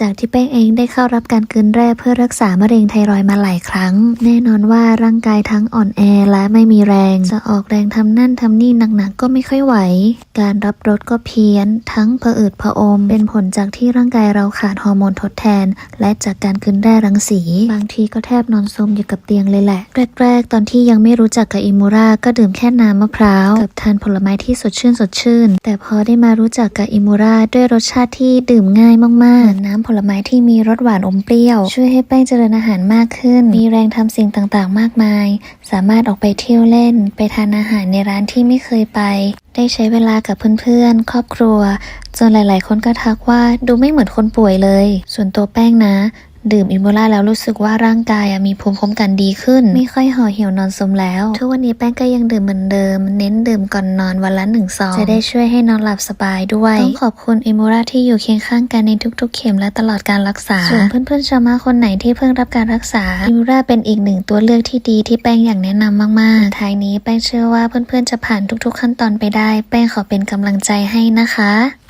จากที่แป้งเองได้เข้ารับการกลืนแร่เพื่อรักษามะเร็งไทรอยมาหลายครั้ง แน่นอนว่าร่างกายทั้งอ่อนแอและไม่มีแรง จะออกแรงทำนั่นทำนี่หนักๆก็ไม่ค่อยไหว การรับรสก็เพี้ยน ทั้งผะอืดผะอม เป็นผลจากที่ร่างกายเราขาดฮอร์โมนทดแทน และจากการกลืนแร่รังสี บางทีก็แทบนอนซมอยู่กับเตียงเลยแหละ แรกๆ ตอนที่ยังไม่รู้จักกับอิมูราก็ดื่มแค่น้ำมะพร้าวกับทานผลไม้ที่สดชื่นสดชื่น แต่พอได้มารู้จักกับอิมูราด้วยรสชาติที่ดื่มง่ายมากๆน้ำผลไม้ที่มีรสหวานอมเปรี้ยว ช่วยให้แป้งเจริญอาหารมากขึ้น มีแรงทำสิ่งต่างๆ มากมาย สามารถออกไปเที่ยวเล่น ไปทานอาหารในร้านที่ไม่เคยไป ได้ใช้เวลากับเพื่อนๆ ครอบครัว จนหลายๆ คนก็ทักว่าดูไม่เหมือนคนป่วยเลย ส่วนตัวแป้งนะ ดื่มอิมูล่าแล้วรู้สึกว่าร่างกายมีภูมิคุ้มกันดีขึ้น ไม่ค่อยห่อเหี่ยวนอนสมแล้ว ทุกวันนี้แป้งก็ยังดื่มเหมือนเดิม เน้นดื่มก่อนนอนวันละหนึ่งซองจะได้ช่วยให้นอนหลับสบายด้วยต้องขอบคุณอิมูล่าที่อยู่เคียงข้างกันในทุก ๆ เข็มและตลอดการรักษาส่วนเพื่อนๆชาวมาคนไหนที่เพิ่งรับการรักษาอิมูล่าเป็นอีกหนึ่งตัวเลือกที่ดีที่แป้งอยากแนะนำมากๆท้ายนี้แป้งเชื่อว่าเพื่อนๆจะผ่านทุก ๆ ขั้นตอนไปได้ แป้งขอเป็นกำลังใจให้นะคะ